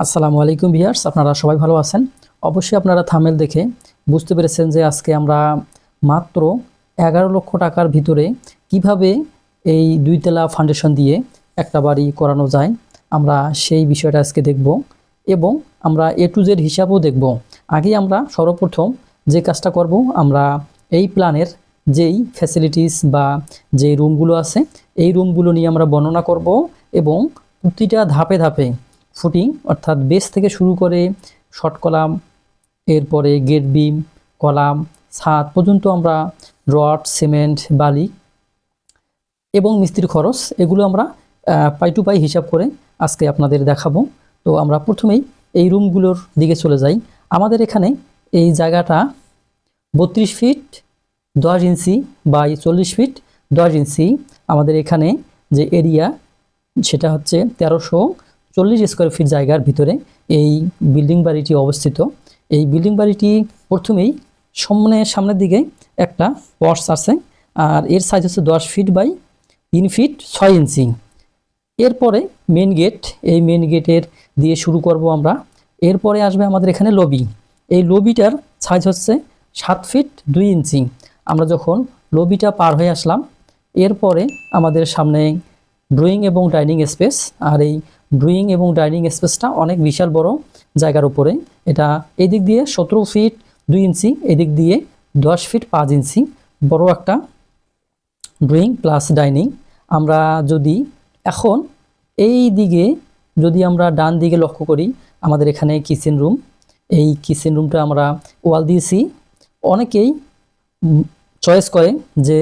আসসালামু আলাইকুম ভিয়ার্স আপনারা সবাই ভালো আছেন? অবশ্যই আপনারা থামেল দেখে বুঝতে পেরেছেন যে আজকে আমরা মাত্র এগারো লক্ষ টাকার ভিতরে কীভাবে এই দুইতলা ফাউন্ডেশন দিয়ে একটা বাড়ি করানো যায়, আমরা সেই বিষয়টা আজকে দেখব এবং আমরা এ টু জেড হিসাবও দেখব। আগে আমরা সর্বপ্রথম যে কাজটা করব, আমরা এই প্ল্যানের যেই ফ্যাসিলিটিস বা যে রুমগুলো আছে, এই রুমগুলো নিয়ে আমরা বর্ণনা করব এবং প্রতিটা ধাপে ধাপে ফুটিং, অর্থাৎ বেস থেকে শুরু করে শর্ট কলাম এরপরে গেট বিম কলাম ছাদ পর্যন্ত আমরা রড সিমেন্ট বালি এবং মিস্ত্রির খরচ, এগুলো আমরা পাই টু পাই হিসাব করে আজকে আপনাদের দেখাবো। তো আমরা প্রথমেই এই রুমগুলোর দিকে চলে যাই। আমাদের এখানে এই জায়গাটা বত্রিশ ফিট দশ ইঞ্চি বাই চল্লিশ ফিট দশ ইঞ্চি। আমাদের এখানে যে এরিয়া সেটা হচ্ছে তেরোশো চল্লিশ স্কোয়ার ফিট জায়গার ভিতরে এই বিল্ডিং বাড়িটি অবস্থিত। এই বিল্ডিং বাড়িটি প্রথমেই সামনে, সামনের দিকে একটা পর্স আছে আর এর সাইজ হচ্ছে দশ ফিট বাই তিন ফিট ছয় ইঞ্চি এরপরে মেন গেট এই মেন গেটের দিয়ে শুরু করব আমরা। এরপরে আসবে আমাদের এখানে লবি এই লবিটার সাইজ হচ্ছে সাত ফিট দুই ইঞ্চি আমরা যখন লবিটা পার হয়ে আসলাম, এরপরে আমাদের সামনে ড্রয়িং এবং ডাইনিং স্পেস আর এই ড্রয়িং এবং ডাইনিং স্পেসটা অনেক বিশাল বড় জায়গার উপরে। এটা এদিক দিয়ে সতেরো ফিট দুই ইঞ্চি এদিক দিয়ে দশ ফিট পাঁচ ইঞ্চি বড় একটা ড্রয়িং প্লাস ডাইনিং আমরা যদি এখন এই দিকে যদি আমরা ডান দিকে লক্ষ্য করি, আমাদের এখানে কিচেন রুম এই কিচেন রুমটা আমরা ওয়াল দিয়েছি। অনেকেই চয়েস করে যে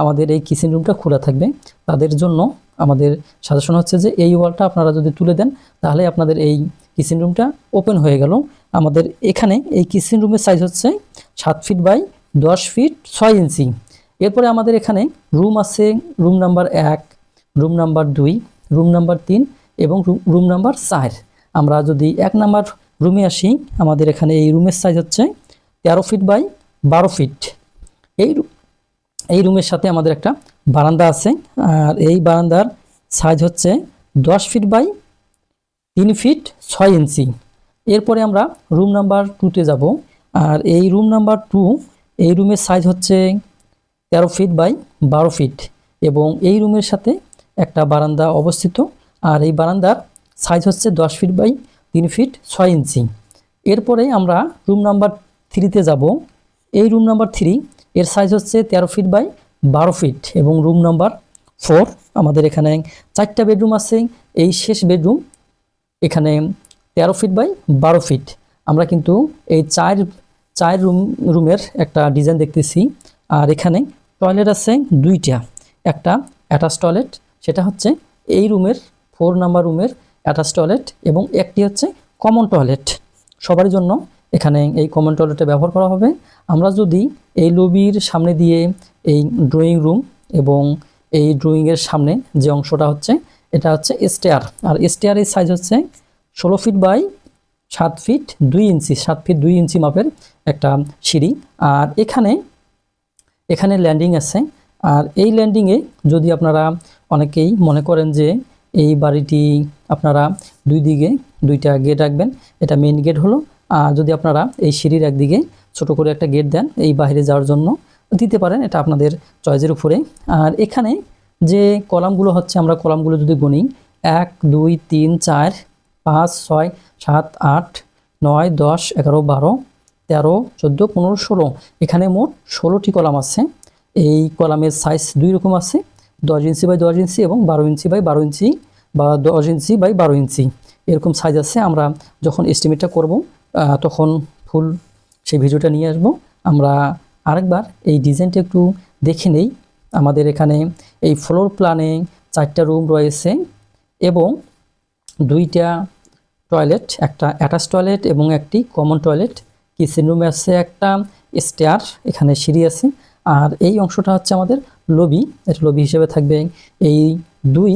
আমাদের এই কিচেন রুমটা খোলা থাকবে। তাদের জন্য আমাদের সাজেশন হচ্ছে যে এই ওয়ালটা আপনারা যদি তুলে দেন, তাহলে আপনাদের এই কিচেন রুমটা ওপেন হয়ে গেল। আমাদের এখানে এই কিচেন রুমের সাইজ হচ্ছে সাত ফিট বাই দশ ফিট ছয় ইঞ্চি। এরপরে আমাদের এখানে রুম আছে রুম নাম্বার এক রুম নাম্বার দুই রুম নাম্বার তিন এবং রুম নাম্বার চার। আমরা যদি এক নাম্বার রুমে আসি, আমাদের এখানে এই রুমের সাইজ হচ্ছে তেরো ফিট বাই বারো ফিট এই এই রুমের সাথে আমাদের একটা বারান্দা আছে, আর এই বারান্দার সাইজ হচ্ছে দশ ফিট বাই তিন ফিট ছয় ইঞ্চি এরপরে আমরা রুম নাম্বার টুতে যাব, আর এই রুম নাম্বার টু এই রুমের সাইজ হচ্ছে তেরো ফিট বাই বারো ফিট এবং এই রুমের সাথে একটা বারান্দা অবস্থিত, আর এই বারান্দার সাইজ হচ্ছে দশ ফিট বাই তিন ফিট ছয় ইঞ্চি এরপরে আমরা রুম নাম্বার থ্রিতে যাব, এই রুম নাম্বার থ্রি এর সাইজ হচ্ছে তেরো ফিট বাই বারো ফিট এবং রুম নাম্বার ফোর আমাদের এখানে চারটা বেডরুম আছে। এই শেষ বেডরুম এখানে তেরো ফিট বাই বারো ফিট আমরা কিন্তু এই চার চার রুম রুমের একটা ডিজাইন দেখতেছি। আর এখানে টয়লেট আছে দুইটা। একটা অ্যাটাচ টয়লেট সেটা হচ্ছে এই রুমের ফোর নাম্বার রুমের অ্যাটাচ টয়লেট এবং একটি হচ্ছে কমন টয়লেট সবার জন্য এখানে এই কমন টয়লেটটা ব্যবহার করা হবে। আমরা যদি এই লবির সামনে দিয়ে এই ড্রয়িং রুম এবং এই ড্রয়িংয়ের সামনে যে অংশটা হচ্ছে, এটা হচ্ছে স্টেয়ার আর স্টেয়ারের সাইজ হচ্ছে ষোলো ফিট বাই সাত ফিট দুই ইঞ্চি, সাত ফিট দুই ইঞ্চি মাপের একটা সিঁড়ি। আর এখানে এখানে ল্যান্ডিং আছে। আর এই ল্যান্ডিংয়ে যদি আপনারা অনেকেই মনে করেন যে এই বাড়িটি আপনারা দুই দিকে দুইটা গেট রাখবেন, এটা মেইন গেট হলো। যদি আপনারা এই সিঁড়ির একদিকে ছোট করে একটা গেট দেন, এই বাইরে যাওয়ার জন্য দিতে পারেন, এটা আপনাদের চয়েসের উপরে। আর এখানে যে কলামগুলো হচ্ছে, আমরা কলামগুলো যদি গুনি, এক, দুই, তিন, চার, পাঁচ, ছয়, সাত, আট, নয়, দশ, এগারো, বারো, তেরো, চোদ্দ, পনেরো, ষোলো, এখানে মোট ষোলোটি কলাম আছে। এই কলামের সাইজ দুই রকম আছে, দশ ইঞ্চি বাই দশ ইঞ্চি এবং বারো ইঞ্চি বাই বারো ইঞ্চি বা দশ ইঞ্চি বাই বারো ইঞ্চি। এরকম সাইজ আছে, আমরা যখন এস্টিমেটটা করব তখন ফুল সেই ভিডিওটা নিয়ে আসব। আমরা আরেকবার এই ডিজাইনটা একটু দেখে নেই। আমাদের এখানে এই ফ্লোর প্ল্যানে চারটা রুম রয়েছে এবং দুইটা টয়লেট একটা অ্যাটাচ টয়লেট এবং একটি কমন টয়লেট কিচেন রুমে আছে একটা স্টেয়ার এখানে সিঁড়ি আছে। আর এই অংশটা হচ্ছে আমাদের লবি এটা লবি হিসেবে থাকবে এই দুই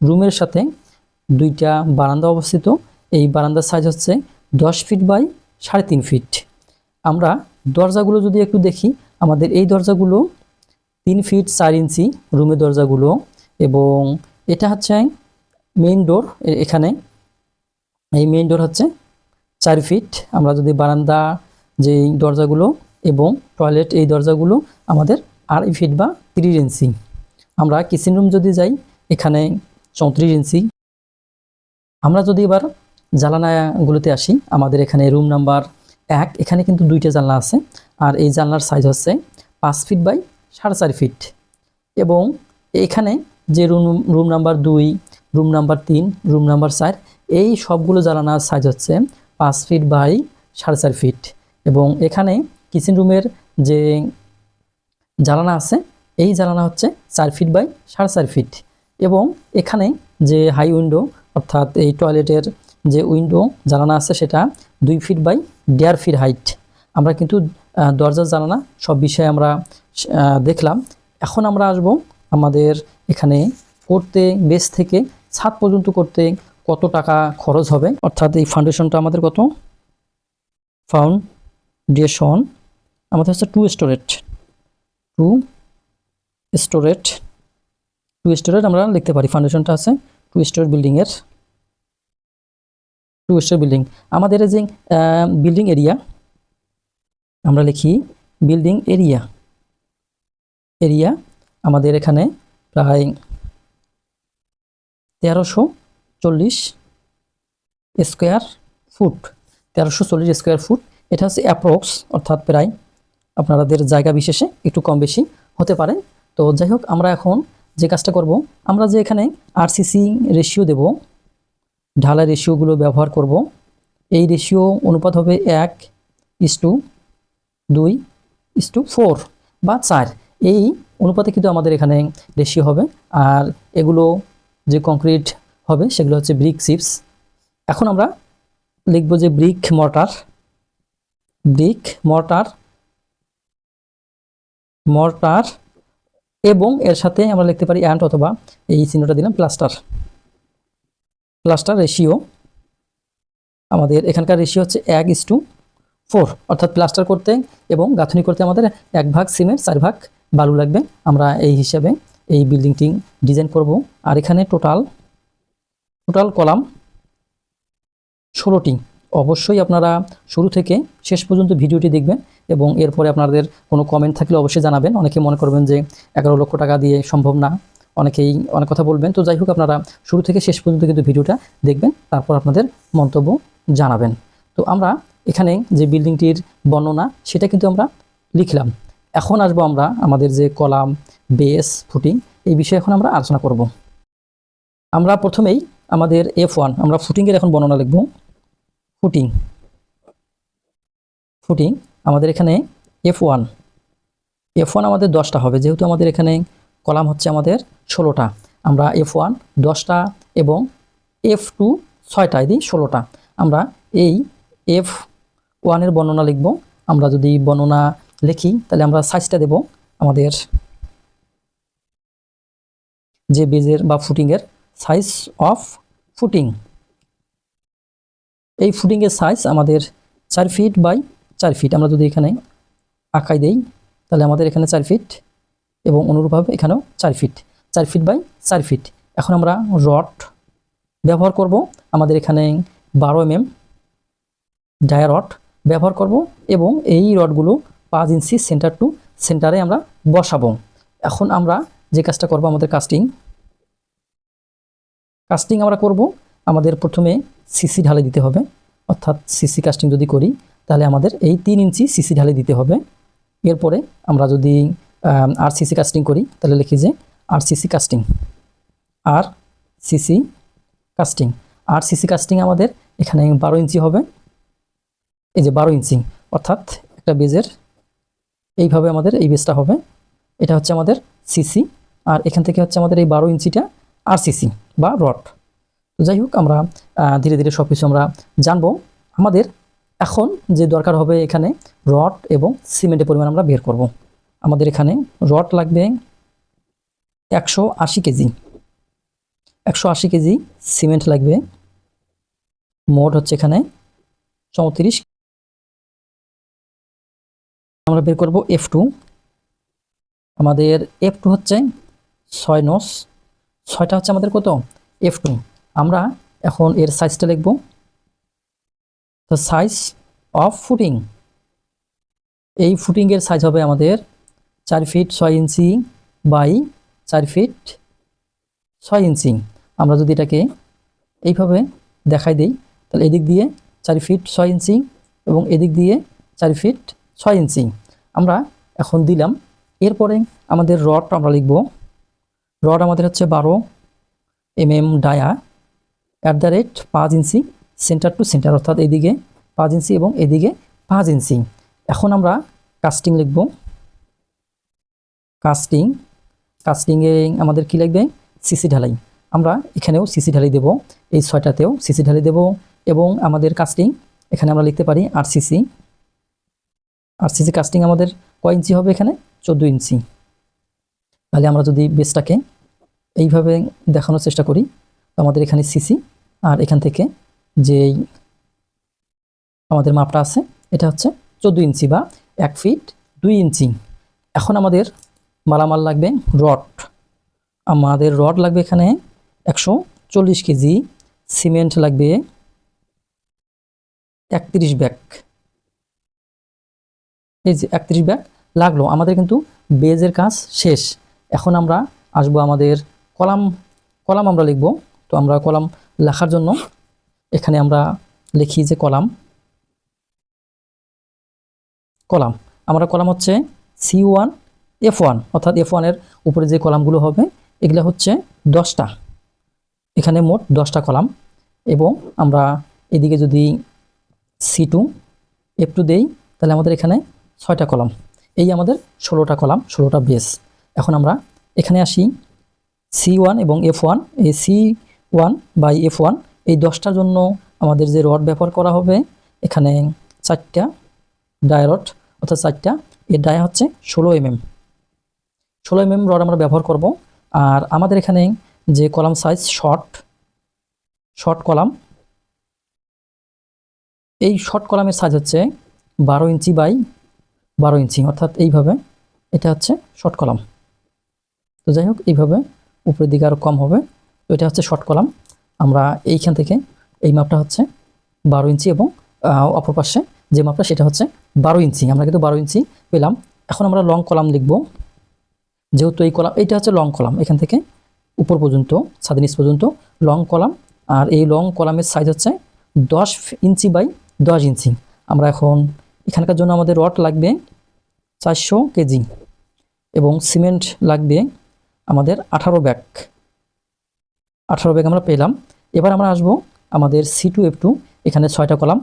রুমের সাথে দুইটা বারান্দা অবস্থিত। এই বারান্দার সাইজ হচ্ছে দশ ফিট বাই সাড়ে তিন ফিট আমরা দরজাগুলো যদি একটু দেখি, আমাদের এই দরজাগুলো তিন ফিট চার ইঞ্চি রুমের দরজাগুলো এবং এটা হচ্ছে মেইন ডোর এখানে। এই মেইন ডোর হচ্ছে চার ফিট আমরা যদি বারান্দা যে দরজাগুলো এবং টয়লেট এই দরজাগুলো আমাদের আড়াই ফিট বা তিরিশ ইঞ্চি। আমরা কিচেন রুম যদি যাই, এখানে চৌত্রিশ ইঞ্চি। আমরা যদি এবার জ্বালানাগুলোতে আসি। আমাদের এখানে রুম নাম্বার এক, এখানে কিন্তু দুইটা জানলা আছে। আর এই জানলার সাইজ হচ্ছে পাঁচ ফিট বাই সাড়ে চার ফিট এবং এখানে যে রুম রুম নাম্বার দুই রুম নাম্বার তিন রুম নাম্বার চার, এই সবগুলো জ্বালানার সাইজ হচ্ছে পাঁচ ফিট বাই সাড়ে চার ফিট এবং এখানে কিচেন রুমের যে জ্বালানা আছে, এই জ্বালানা হচ্ছে চার ফিট বাই সাড়ে চার ফিট এবং এখানে যে হাই উইন্ডো অর্থাৎ এই টয়লেটের যে উইন্ডো জ্বালানা আছে সেটা দুই ফিট বাই দেড় ফিট হাইট। আমরা কিন্তু দরজার জ্বালানা সব বিষয়ে আমরা দেখলাম। এখন আমরা আসব আমাদের এখানে করতে, বেস থেকে ছাদ পর্যন্ত করতে কত টাকা খরচ হবে? অর্থাৎ এই ফাউন্ডেশনটা আমাদের কত? ফাউন্ডেশন আমাদের হচ্ছে two storeyed two storeyed two storeyed আমরা লিখতে পারি। ফাউন্ডেশনটা আছে টু স্টোরেট বিল্ডিংয়ের টু স্টোর বিল্ডিং আমাদের যে বিল্ডিং এরিয়া আমরা লিখি বিল্ডিং এরিয়া এরিয়া আমাদের এখানে প্রায় তেরোশো চল্লিশ স্কোয়ার ফুট তেরোশো চল্লিশ স্কোয়ার ফুট এটা হচ্ছে অ্যাপ্রক্স অর্থাৎ প্রায় আপনাদের জায়গা বিশেষে একটু কম বেশি হতে পারে। তো যাই হোক, আমরা এখন যে কাজটা করব, আমরা যে এখানে আরসিসি রেশিও দেব ঢালাই রেশিওগুলো ব্যবহার করব। এই রেশিও অনুপাত হবে এক ইস টু দুই ইস টু ফোর বা চার। এই অনুপাতে কিন্তু আমাদের এখানে রেশিও হবে। আর এগুলো যে কংক্রিট হবে, সেগুলো হচ্ছে ব্রিক চিপস এখন আমরা লিখব যে brick mortar brick mortar mortar এবং এর সাথে আমরা লিখতে পারি অ্যান্ড অথবা এই চিহ্নটা দিলাম প্লাস্টার প্লাস্টার রেশিও আমাদের এখানকার রেশিও হচ্ছে এক ইস টু ফোর অর্থাৎ প্লাস্টার করতে এবং গাঁথনি করতে আমাদের এক ভাগ সিমেন্ট চার ভাগ বালু লাগবে। আমরা এই হিসাবে এই বিল্ডিংটি ডিজাইন করব। আর এখানে টোটাল টোটাল কলাম ষোলোটি। অবশ্যই আপনারা শুরু থেকে শেষ পর্যন্ত ভিডিওটি দেখবেন এবং এরপরে আপনাদের কোনো কমেন্ট থাকলে অবশ্যই জানাবেন। অনেকে মনে করবেন যে এগারো লক্ষ টাকা দিয়ে সম্ভব না। অনেকেই অনেক কথা বলবেন। তো যাই হোক, আপনারা শুরু থেকে শেষ পর্যন্ত কিন্তু ভিডিওটা দেখবেন, তারপর আপনাদের মন্তব্য জানাবেন। তো আমরা এখানে যে বিল্ডিংটির বর্ণনা, সেটা কিন্তু আমরা লিখলাম। এখন আসব আমরা আমাদের যে কলাম, বেস, ফুটিং, এই বিষয়ে এখন আমরা আলোচনা করব। আমরা প্রথমেই আমাদের এফ ওয়ান আমরা ফুটিংয়ের এখন বর্ণনা লিখব। ফুটিং। ফুটিং আমাদের এখানে এফ ওয়ান এফ ওয়ান আমাদের দশটা হবে, যেহেতু আমাদের এখানে কলাম হচ্ছে আমাদের ষোলোটা। আমরা এফ ওয়ান দশটা এবং এফ টু ছয়টা দিই ষোলোটা। আমরা এই এফ ওয়ানের বর্ণনা লিখব। আমরা যদি বর্ণনা লিখি, তাহলে আমরা সাইজটা দেব আমাদের যে বেজের বা ফুটিংয়ের সাইজ অফ ফুটিং এই ফুটিংয়ের সাইজ আমাদের চার ফিট বাই চার ফিট আমরা যদি এখানে আঁকাই দেই, তাহলে আমাদের এখানে চার ফিট এবং অনুরূপভাবে এখানেও চার ফিট চার ফিট বাই চার ফিট এখন আমরা রড ব্যবহার করব। আমাদের এখানে বারো এম এম ডায়া রড ব্যবহার করব এবং এই রডগুলো পাঁচ ইঞ্চি সেন্টার টু সেন্টারে আমরা বসাবো। এখন আমরা যে কাজটা করব, আমাদের কাস্টিং কাস্টিং আমরা করব। আমাদের প্রথমে সিসি ঢালে দিতে হবে। অর্থাৎ সিসি কাস্টিং যদি করি, তাহলে আমাদের এই তিন ইঞ্চি সিসি ঢালে দিতে হবে। এরপরে আমরা যদি আর সিসি কাস্টিং করি, তাহলে লিখি যে R CC casting R CC casting R CC casting আমাদের এখানে বারো ইঞ্চি হবে, এই যে বারো ইঞ্চি, অর্থাৎ একটা বেজের এইভাবে আমাদের এই বেজটা হবে। এটা হচ্ছে আমাদের সিসি আর এখান থেকে হচ্ছে আমাদের এই বারো ইঞ্চিটা আর সিসি বা রড। তো যাই হোক, আমরা ধীরে ধীরে সব কিছু আমরা জানব। আমাদের এখন যে দরকার হবে এখানে রড এবং সিমেন্টের পরিমাণ আমরা বের করব। আমাদের এখানে রড লাগবে একশো আশি কেজি। একশো আশি কেজি সিমেন্ট লাগবে। মোট হচ্ছে এখানে চৌত্রিশ। আমরা বের করব এফ টু আমাদের এফ টু হচ্ছে ছয় নস। ছয়টা হচ্ছে আমাদের কত? এফ টু আমরা এখন এর সাইজটা লিখব। দ্য সাইজ অফ ফুটিং এই ফুটিংয়ের সাইজ হবে আমাদের চার ফিট ছয় ইঞ্চি বাই চার ফিট ছয় ইঞ্চি। আমরা যদি এটাকে এইভাবে দেখাই দিই, তাহলে এদিক দিয়ে চার ফিট ছয় ইঞ্চি এবং এদিক দিয়ে চার ফিট ছয় ইঞ্চি। আমরা এখন দিলাম। এরপরে আমাদের রড আমরা লিখব। রড আমাদের হচ্ছে বারো M M dia at the rate পাঁচ ইঞ্চি সেন্টার টু সেন্টার অর্থাৎ এদিকে পাঁচ ইঞ্চি এবং এদিকে পাঁচ ইঞ্চি। এখন আমরা কাস্টিং লিখব। কাস্টিং কাস্টিংয়ে আমাদের কি লাগবে? সিসি ঢালাই। আমরা এখানেও সিসি ঢালাই দেব। এই ছয়টাতেও সিসি ঢালাই দেব এবং আমাদের কাস্টিং এখানে আমরা লিখতে পারি R CC R CC casting আমাদের কয় ইঞ্চি হবে এখানে? চোদ্দ ইঞ্চি। তাহলে আমরা যদি বেসটাকে এইভাবে দেখানোর চেষ্টা করি আমাদের এখানে সিসি আর এখান থেকে যেই আমাদের মাপটা আছে, এটা হচ্ছে চোদ্দ ইঞ্চি বা এক ফিট দুই ইঞ্চি। এখন আমাদের মালামাল লাগবে, রড। আমাদের রড লাগবে এখানে একশো চল্লিশ কেজি, সিমেন্ট লাগবে একত্রিশ ব্যাগ। এই যে একত্রিশ ব্যাগ লাগল, আমাদের কিন্তু বেজের কাজ শেষ। এখন আমরা আসব আমাদের কলাম কলাম আমরা লিখব। তো আমরা কলাম লেখার জন্য এখানে আমরা লিখি যে কলাম কলাম। আমরা কলাম হচ্ছে সি ওয়ান এফ ওয়ান অর্থাৎ এফ ওয়ানের উপরে যে কলামগুলো হবে, এগুলো হচ্ছে দশটা। এখানে মোট দশটা কলাম। এবং আমরা এদিকে যদি সি টু এফ টু দেই, তাহলে আমাদের এখানে ছয়টা কলাম। এই আমাদের ষোলোটা কলাম, ষোলোটা বেস এখন আমরা এখানে আসি সি ওয়ান এবং এফ ওয়ান এই C one by F one এই দশটার জন্য আমাদের যে রড ব্যবহার করা হবে, এখানে চারটা ডায়ারড অর্থাৎ চারটা, এর ডায়া হচ্ছে ষোলো এমএম ষোলো এমএম রড আমরা ব্যবহার করব। আর আমাদের এখানে যে column size short short column, এই শর্ট কলামের সাইজ হচ্ছে বারো ইঞ্চি বাই বারো ইঞ্চি। অর্থাৎ এইভাবে এটা হচ্ছে শর্ট কলাম। তো যাই হোক, এইভাবে উপরের দিকে আরও কম হবে। তো এটা হচ্ছে শর্ট কলাম। আমরা এইখান থেকে এই মাপটা হচ্ছে বারো ইঞ্চি এবং অপর পাশে যে মাপটা, সেটা হচ্ছে বারো ইঞ্চি। আমরা কিন্তু বারো ইঞ্চি পেলাম। এখন আমরা লং কলাম লিখব। যেহেতু এই কলাম, এইটা হচ্ছে লং কলাম। এখান থেকে উপর পর্যন্ত, ছাদের নিচ পর্যন্ত লং কলাম। আর এই লং কলামের সাইজ হচ্ছে দশ ইঞ্চি বাই দশ ইঞ্চি। আমরা এখন এখানকার জন্য আমাদের রড লাগবে চারশো কেজি এবং সিমেন্ট লাগবে আমাদের আঠারো ব্যাগ। আঠারো ব্যাগ আমরা পেলাম। এবার আমরা আসব আমাদের সি টু এফ টু এখানে ছয়টা কলাম।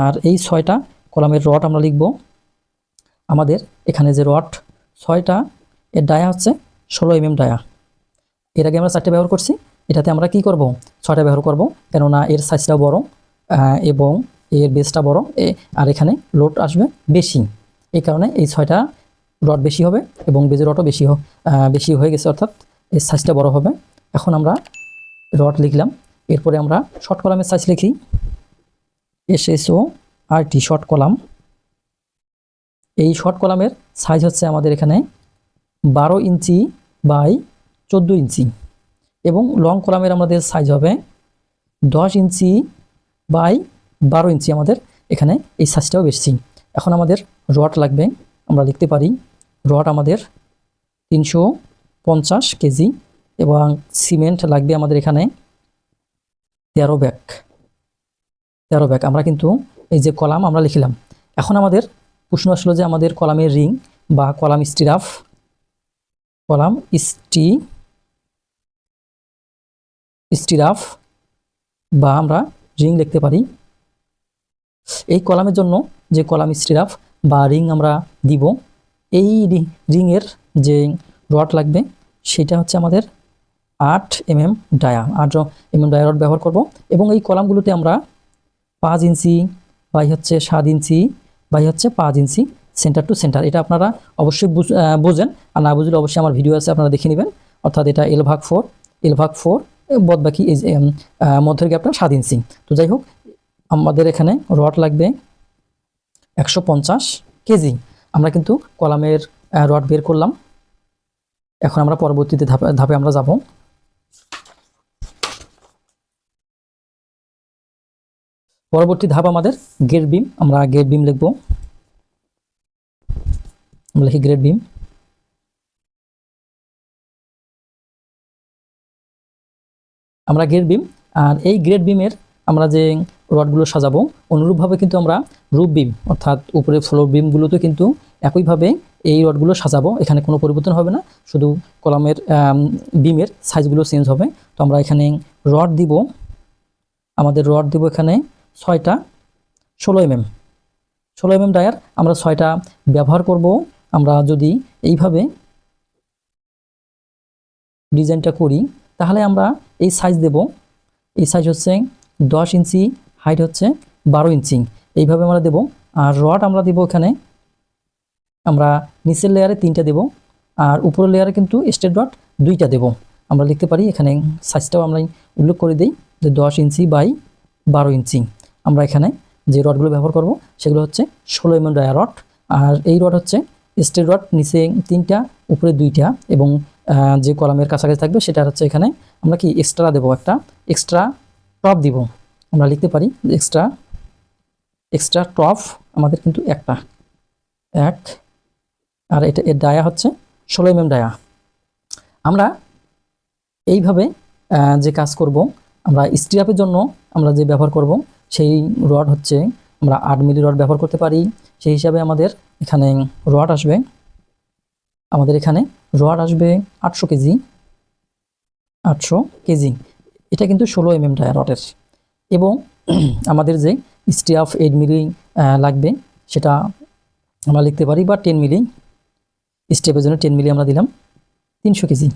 আর এই ছয়টা কলামের রড আমরা লিখব। আমাদের এখানে যে রড, ছয়টা এর ডায়া হচ্ছে ষোলো এমএম ডায়া। এর আগে আমরা চারটে ব্যবহার করছি। এটাতে আমরা কি করব? ছয়টা ব্যবহার করব, কেননা এর সাইজটাও বড় এবং এর বেসটা বড়। আর এখানে লোড আসবে বেশি। এই কারণে এই ছয়টা রড বেশি হবে এবং বেজের রডও বেশি বেশি হয়ে গেছে, অর্থাৎ এর সাইজটা বড় হবে। এখন আমরা রড লিখলাম। এরপরে আমরা শর্ট কলামের সাইজ লিখি। S S O R T short column এই শর্ট কলামের সাইজ হচ্ছে আমাদের এখানে বারো ইঞ্চি বাই চোদ্দ ইঞ্চি। এবং লং কলামের আমাদের সাইজ হবে দশ ইঞ্চি বাই বারো ইঞ্চি আমাদের এখানে এই সাইজটাও বেশি। এখন আমাদের রড লাগবে, আমরা লিখতে পারি রড আমাদের তিনশো পঞ্চাশ কেজি এবং সিমেন্ট লাগবে আমাদের এখানে তেরো ব্যাগ। তেরো ব্যাগ, আমরা কিন্তু এই যে কলাম আমরা লিখলাম। এখন আমাদের প্রশ্ন আসলো যে আমাদের কলামের রিং বা কলাম স্টিরাফ কলাম স্টি, স্টিরাফ, বা আমরা রিং লিখতে পারি। এই কলামের জন্য যে কলাম স্টিরাফ বা রিং আমরা দিব, এই রিংয়ের যে রড লাগবে, সেটা হচ্ছে আমাদের আট এম এম ডায়া আট এম এম ডায়া রড ব্যবহার করব এবং এই কলামগুলোতে আমরা পাঁচ ইঞ্চি, বাই হচ্ছে সাত ইঞ্চি, বাই হচ্ছে পাঁচ ইঞ্চি সেন্টার টু সেন্টার এটা আপনারা অবশ্যই বোঝেন। আর না বুঝলে অবশ্যই আমার ভিডিও আছে, আপনারা দেখে নেবেন। অর্থাৎ এটা এল ভাগ ফোর এল ভাগ ফোর বদ বাকি এই মধ্যের গ্যাপটা সাত ইঞ্চি তো যাই হোক, আমাদের এখানে রড লাগবে একশো পঞ্চাশ কেজি আমরা কিন্তু কলামের রড বের করলাম। এখন আমরা পরবর্তীতে ধাপে ধাপে আমরা যাব। পরবর্তী ধাপ আমাদের গেট বিম আমরা গেট বিম লিখব। আমরা লিখি গ্রেড বিম আমরা গ্রেড বিম আর এই গ্রেড বিমের আমরা যে রডগুলো সাজাবো, অনুরূপভাবে কিন্তু আমরা রুপ বিম অর্থাৎ উপরে ফ্লোর বিমগুলোতে কিন্তু একইভাবে এই রডগুলো সাজাবো, এখানে কোনো পরিবর্তন হবে না, শুধু কলামের বিমের সাইজগুলো চেঞ্জ হবে। তো আমরা এখানে রড দিব, আমাদের রড দিব এখানে ছয়টা ষোলো এমএম ষোলো এমএম ডায়ার আমরা ছয়টা ব্যবহার করব। আমরা যদি এইভাবে ডিজাইনটা করি, তাহলে আমরা এই সাইজ দেব। এই সাইজ হচ্ছে দশ ইঞ্চি হাইট হচ্ছে বারো ইঞ্চি। এইভাবে আমরা দেব। আর রড আমরা দেব এখানে। আমরা নিচের লেয়ারে তিনটা দেব। আর উপরের লেয়ারে কিন্তু স্টেট রড দুইটা দেব। আমরা লিখতে পারি এখানে সাইজটাও আমরা উল্লেখ করে দিই যে দশ ইঞ্চি বাই বারো ইঞ্চি। আমরা এখানে যে রডগুলো ব্যবহার করব, সেগুলো হচ্ছে ষোলো এমএম ডায়া রড আর এই রড হচ্ছে স্টেট রড নিচে তিনটা, উপরে দুইটা এবং যে কলামের কাছাকাছি থাকবে সেটা হচ্ছে এখানে আমরা কি এক্সট্রা দেব একটা এক্সট্রা টপ দিব। আমরা লিখতে পারি এক্সট্রা এক্সট্রা টপ আমাদের কিন্তু একটা, এক, আর এটা, এর ডায়া হচ্ছে ষোলো এম ডায়া। আমরা এইভাবে যে কাজ করব, আমরা স্টিরাপের জন্য আমরা যে ব্যবহার করব, সেই রড হচ্ছে আমরা আট মিলি রড ব্যবহার করতে পারি। সেই হিসাবে আমাদের এখানে রড আসবে। আমাদের এখানে রড আসবে আটশো কেজি আটশো কেজি। এটা কিন্তু ষোলো এম এম রডের এবং আমাদের যে স্টিরাপ এইট মিলি লাগবে, সেটা আমরা লিখতে পারি বা টেন মিলি। স্টেপের জন্য টেন মিলি আমরা দিলাম তিনশো কেজি।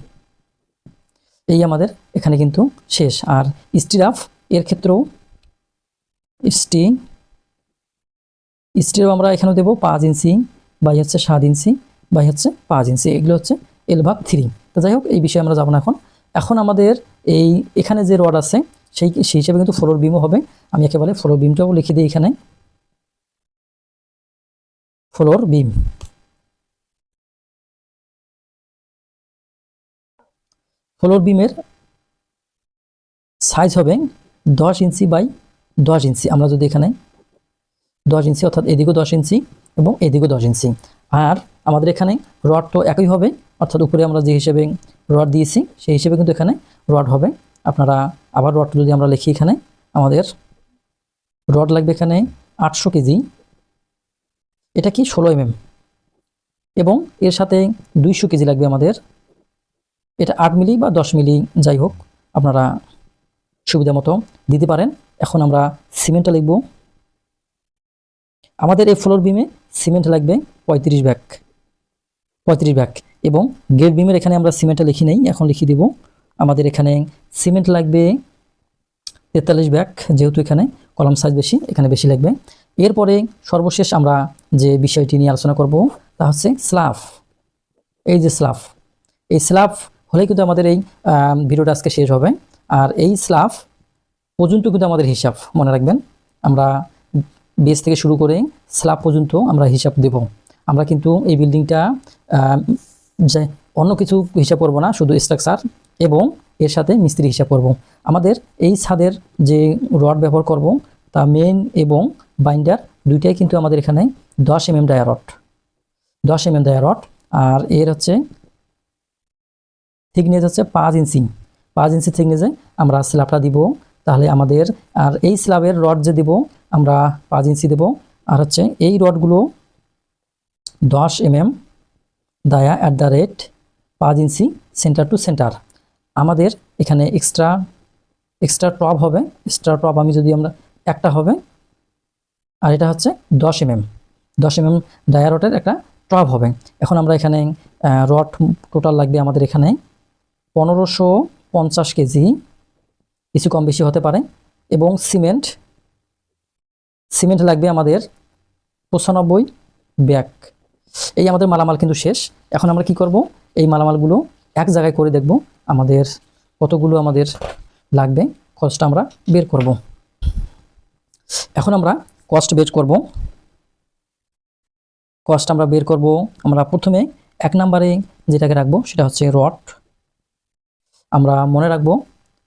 এই আমাদের এখানে কিন্তু শেষ। আর স্টিরাফ এর ক্ষেত্রেও স্টি স্টিরাফ আমরা এখানেও দেবো পাঁচ ইঞ্চি, বাই হচ্ছে সাত ইঞ্চি, বাই হচ্ছে পাঁচ ইঞ্চি। এগুলো হচ্ছে এল ভাগ থ্রি তো যাই হোক, এই বিষয়ে আমরা যাব না এখন। এখন আমাদের এই এখানে যে রড আছে, সেই সেই হিসাবে কিন্তু ফ্লোর বিমও হবে। আমি একেবারে ফ্লোর বিমটাও লিখে দিই এখানে। ফ্লোর বিম ফ্লোর বিমের সাইজ হবে দশ ইঞ্চি বাই দশ ইঞ্চি। আমরা যদি এখানে দশ ইঞ্চি, অর্থাৎ এদিকেও দশ ইঞ্চি এবং এদিকেও দশ ইঞ্চি। আর আমাদের এখানে রড তো একই হবে, অর্থাৎ উপরে আমরা যে হিসেবে রড দিয়েছি, সেই হিসেবে কিন্তু এখানে রড হবে। আপনারা আবার রড যদি আমরা লিখি এখানে, আমাদের রড লাগবে এখানে আটশো কেজি। এটা কি ষোলো এমএম? এবং এর সাথে দুইশো কেজি লাগবে আমাদের। এটা আট মিলি বা দশ মিলি, যাই হোক, আপনারা সুবিধা মতো দিতে পারেন। এখন আমরা সিমেন্টটা লিখব। আমাদের এই ফ্লোর বিমে সিমেন্ট লাগবে পঁয়ত্রিশ ব্যাগ পঁয়ত্রিশ ব্যাগ এবং গেট বিমের এখানে আমরা সিমেন্টটা লিখি নেই, এখন লিখে দিব। আমাদের এখানে সিমেন্ট লাগবে তেতাল্লিশ ব্যাগ, যেহেতু এখানে কলম সাইজ বেশি, এখানে বেশি লাগবে। এরপরে সর্বশেষ আমরা যে বিষয়টি নিয়ে আলোচনা করব, তা হচ্ছে স্লাফ। এই যে স্লাফ, এই স্লাফ হলে কিন্তু আমাদের এই ভিডিওটা আজকে শেষ হবে। আর এই স্লাফ পর্যন্ত কিন্তু আমাদের হিসাব, মনে রাখবেন। আমরা বেস থেকে শুরু করে স্ল্যাব পর্যন্ত আমরা হিসাব দেব। আমরা কিন্তু এই বিল্ডিংটা যে অন্য কিছু হিসাব করব না, শুধু স্ট্রাকচার এবং এর সাথে মিস্ত্রি হিসাব করব। আমাদের এই ছাদের যে রড ব্যবহার করব, তা মেন এবং বাইন্ডার দুইটাই কিন্তু আমাদের এখানে দশ এম এম ডায়া রড দশ এম এম ডায়া রড আর এর হচ্ছে থিকনেস হচ্ছে পাঁচ ইঞ্চি পাঁচ ইঞ্চি থিকনেসে আমরা স্ল্যাবটা দিব। তাহলে আমাদের, আর এই স্ল্যাবের রড যে দেব আমরা পাঁচ ইঞ্চি দেব। আর হচ্ছে এই রডগুলো দশ M M dia at the rate পাঁচ ইঞ্চি সেন্টার টু সেন্টার আমাদের এখানে এক্সট্রা এক্সট্রা টপ হবে। এক্সট্রা টপ আমি যদি আমরা একটা হবে, আর এটা হচ্ছে দশ এম এম দশ এম এম ডায়া রডের একটা টপ হবে। এখন আমরা এখানে রড টোটাল লাগবে আমাদের এখানে পনেরোশো পঞ্চাশ কেজি। কিছু কম বেশি হতে পারে। এবং সিমেন্ট সিমেন্ট লাগবে আমাদের পঁচানব্বই ব্যাগ। এই আমাদের মালামাল কিন্তু শেষ। এখন আমরা কি করব? এই মালামালগুলো এক জায়গায় করে দেখব আমাদের কতগুলো আমাদের লাগবে। কস্টটা আমরা বের করব। এখন আমরা কস্ট বের করব। কস্ট আমরা বের করব। আমরা প্রথমে এক নম্বরে যেটাকে রাখব সেটা হচ্ছে রড আমরা মনে রাখব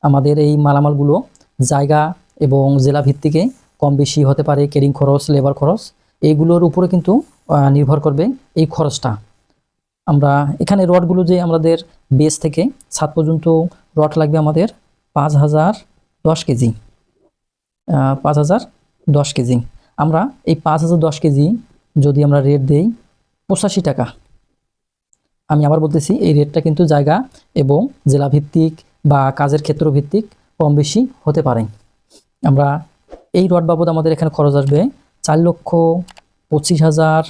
আমাদের এই মালামালগুলো জায়গা এবং জেলা ভিত্তিকে কম বেশি হতে পারে কেরিং খরচ, লেবার খরচ। এইগুলোর উপরে কিন্তু নির্ভর করবে এই খরচটা। আমরা এখানে রডগুলো যে আমাদের বেস থেকে, ছাদ পর্যন্ত রড লাগবে আমাদের পাঁচ হাজার দশ কেজি। পাঁচ হাজার দশ কেজি। আমরা এই পাঁচ হাজার দশ কেজি যদি আমরা রেট দেই, পঁচাশি টাকা। আমি আবার বলতেছি, এই রেটটা কিন্তু জায়গা এবং জেলা ভিত্তিক বা কাজের ক্ষেত্র ভিত্তিক কম বেশি হতে পারে। আমরা এই রড বাবদ আমাদের এখানে খরচ আসবে চার লক্ষ পঁচিশ হাজার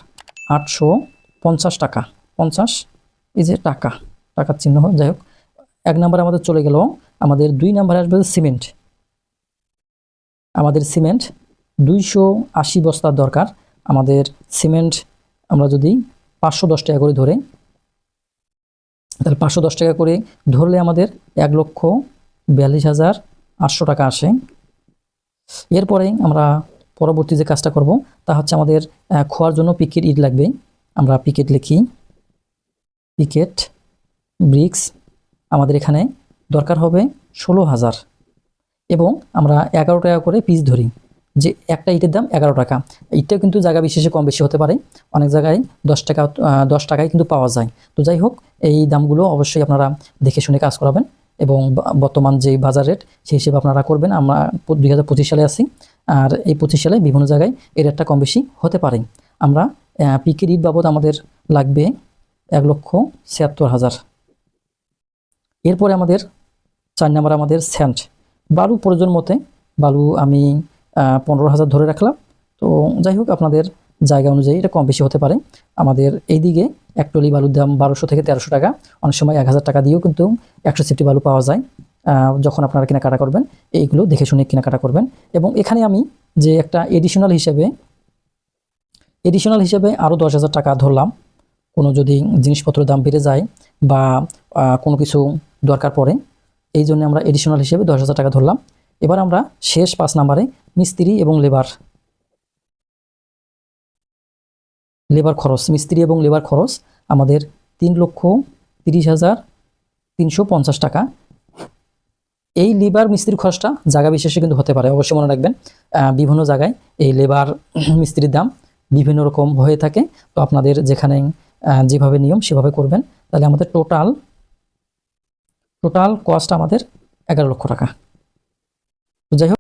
আটশো পঞ্চাশ টাকা। পঞ্চাশ, এই যে টাকা, টাকার চিহ্ন। যাই হোক, এক নম্বরে আমাদের চলে গেল। আমাদের দুই নম্বরে আসবে সিমেন্ট। আমাদের সিমেন্ট দুইশো আশি বস্তার দরকার। আমাদের সিমেন্ট আমরা যদি পাঁচশো দশ টাকা করে ধরে, তাহলে পাঁচশো দশ টাকা করে ধরলে আমাদের এক লক্ষ বিয়াল্লিশ হাজার আটশো টাকা আসে। এরপরে আমরা পরবর্তী যে কাজটা করব, তা হচ্ছে আমাদের খোয়ার জন্য পিকেট ইট লাগবে। আমরা পিকেট লিখি। পিকেট, ব্রিক্স আমাদের এখানে দরকার হবে ষোলো হাজার। এবং আমরা এগারো টাকা করে পিস ধরি, যে একটা ইটের দাম এগারো টাকা। ইটটাও কিন্তু জায়গা বিশেষে কম বেশি হতে পারে। অনেক জায়গায় দশ টাকা দশ টাকায় কিন্তু পাওয়া যায়। তো যাই হোক, এই দামগুলো অবশ্যই আপনারা দেখে শুনে কাজ করাবেন। এবং বর্তমান যে বাজার রেট সেই হিসেবে আপনারা করবেন। আমরা দুই হাজার পঁচিশ সালে আছি। আর এই পঁচিশ সালে বিভিন্ন জায়গায় এই রেটটা কম বেশি হতে পারে। আমরা পিকের ইট বাবদ আমাদের লাগবে এক লক্ষ ছিয়াত্তর হাজার। এরপরে আমাদের চার নাম্বার আমাদের স্যান্ড। বালু প্রয়োজন মতে, বালু আমি পনেরো হাজার ধরে রাখলাম। তো যাই হোক, আপনাদের জায়গা অনুযায়ী এটা কম বেশি হতে পারে। আমাদের এইদিকে এক টলি বালুর দাম বারোশো থেকে তেরোশো টাকা। অনেক সময় এক হাজার টাকা দিয়েও কিন্তু একশো সিফটি বালু পাওয়া যায়। যখন আপনারা কেনাকাটা করবেন, এইগুলো দেখে শুনে কেনাকাটা করবেন। এবং এখানে আমি যে একটা এডিশনাল হিসেবে এডিশনাল হিসেবে আরও দশ হাজার টাকা ধরলাম। কোনো যদি জিনিসপত্রের দাম বেড়ে যায় বা কোনো কিছু দরকার পড়ে, এই জন্য আমরা এডিশনাল হিসেবে দশ হাজার টাকা ধরলাম। এবার আমরা শেষ পাঁচ নাম্বারে মিস্ত্রি এবং লেবার লেবার খরচ, মিস্ত্রি এবং লেবার খরচ আমাদের তিন লক্ষ তিরিশ হাজার তিনশো পঞ্চাশ টাকা। এই লেবার মিস্ত্রির খরচটা জায়গা বিশেষে কিন্তু হতে পারে, অবশ্যই মনে রাখবেন। বিভিন্ন জায়গায় এই লেবার মিস্ত্রির দাম বিভিন্ন রকম হয়ে থাকে। তো আপনাদের যেখানে যেভাবে নিয়ম সেভাবে করবেন, তাহলে আমাদের টোটাল টোটাল কস্ট আমাদের এগারো লক্ষ টাকা। তো যাই হোক।